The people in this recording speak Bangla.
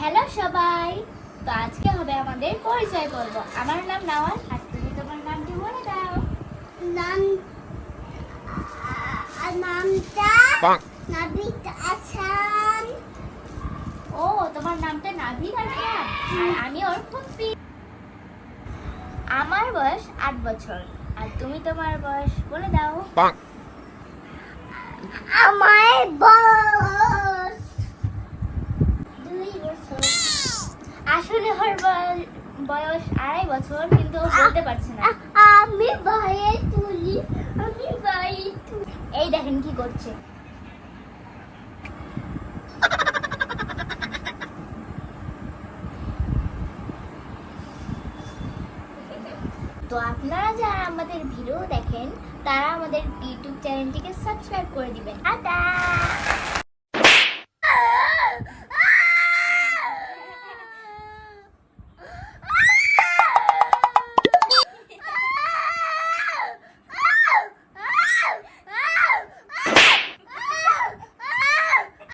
হ্যালো সবাই। তো আজকে হবে আমাদের পরিচয় পর্ব। আমার নাম নাওয়াল আর তুমি তোমার নামটি বলে দাও। নাম নামটা নাবিক আসান ও তোমার নামটা নাভিদ আসান আর আমি ওর ফুপ্পি আমার বয়স আট বছর আর তুমি তোমার বয়স বলে দাও। আমার বয়স দুই বছর আসলে ওর বয়স আড়াই বছর কিন্তু বলতে পারছে না। আমি তুলি আমি এই দেখেন কি করছে। তো আপনারা যারা আমাদের ভিডিও দেখেন তারা আমাদের ইউটিউব চ্যানেলটিকে সাবস্ক্রাইব করে দিবেন। আদা